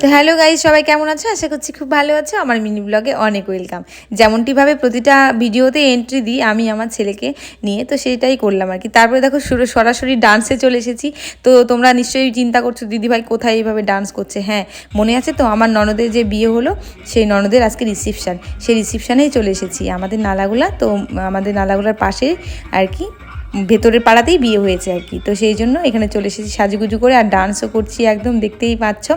তো hello guys সবাই কেমন আছো? আশা করছি খুব ভালো আছো। আমার মিনি ব্লগে অনেক ওয়েলকাম। যেমনটিভাবে প্রতিটা ভিডিওতে এন্ট্রি দিই, আমি আমার ছেলেকে নিয়ে, তো সেটাই করলাম আর কি। তারপরে দেখো সুর- সরাসরি ডান্সে চলে এসেছি। তো তোমরা নিশ্চয়ই চিন্তা করছ, দিদিভাই কোথায় এইভাবে ডান্স করছে? হ্যাঁ মনে আছে তো? আমার ননদের যে বিয়ে হলো, সেই ননদের আজকে রিসিপশান সেই রিসিপশানেই চলে এসেছি। আমাদের নালাগুলা, তো আমাদের নালাগুলার পাশে আর কি, ভেতরের পাড়াতেই বিয়ে হয়েছে আর কি। তো সেই জন্য এখানে চলে এসেছি, সাজুগুজু করে আর ডান্সও করছি একদম, দেখতেই পাচ্ছ।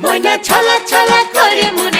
ময়না ছলা ছলা করে মনে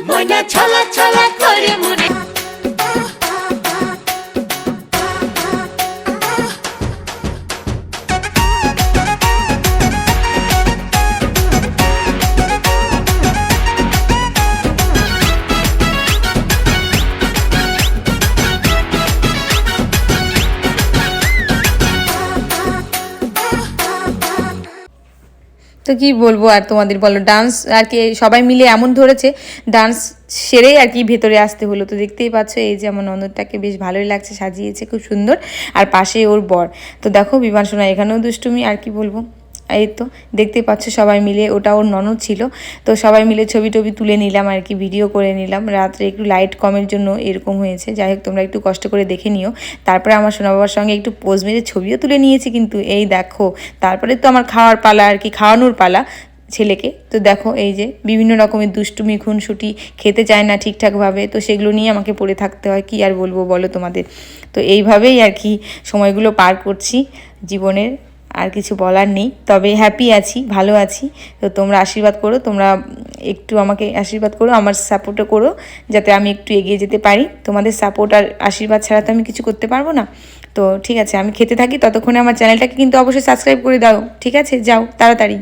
ময়না ছলা ছলা করে মনে তো কি বলব আর তোমাদের বলো ডান্স আর কি সবাই মিলে এমন ধরেছে ডান্স সেরে আর কি ভেতরে আসতে হলো। তো দেখতেই পাচ্ছ, এই যে আমার নন্দরটাকে বেশ ভালোই লাগছে, সাজিয়েছে, খুব সুন্দর। আর পাশে ওর বর। তো দেখো বিমান সোনা, এখানেও দুষ্টুমি আর কি বলব? এই তো দেখতেই পাচ্ছ সবাই মিলে, ওটা ওর ননদ ছিল। তো সবাই মিলে ছবি টবি তুলে নিলাম আর কি ভিডিও করে নিলাম। রাত্রে একটু লাইট কমের জন্য এরকম হয়েছে। যাই হোক, তোমরা একটু কষ্ট করে দেখে নিও। তারপরে আমার সোনা বাবার সঙ্গে একটু পোজ মেরে ছবিও তুলে নিয়েছি কিন্তু, এই দেখো, তারপরে তো আমার খাওয়ার পালা আর কি, খাওয়ানোর পালা ছেলেকে। তো দেখো, এই যে বিভিন্ন রকমের দুষ্টুমি, খুনসুটি, খেতে চায় না ঠিকঠাকভাবে, তো সেগুলো নিয়ে আমাকে পড়ে থাকতে হয়, কি আর বলব বলো তোমাদের। তো এইভাবেই আর কি সময়গুলো পার করছি জীবনের। আর কিছু বলার নেই। তবে হ্যাপি আছি, ভালো আছি। তো তোমরা আশীর্বাদ করো, তোমরা একটু আমাকে আশীর্বাদ করো, আমার সাপোর্টও করো, যাতে আমি একটু এগিয়ে যেতে পারি। তোমাদের সাপোর্ট আর আশীর্বাদ ছাড়া তো আমি কিছু করতে পারব না। তো ঠিক আছে, আমি খেতে থাকি, ততক্ষণে আমার চ্যানেলটাকে কিন্তু অবশ্যই সাবস্ক্রাইব করে দাও। ঠিক আছে, যাও, তাড়াতাড়ি।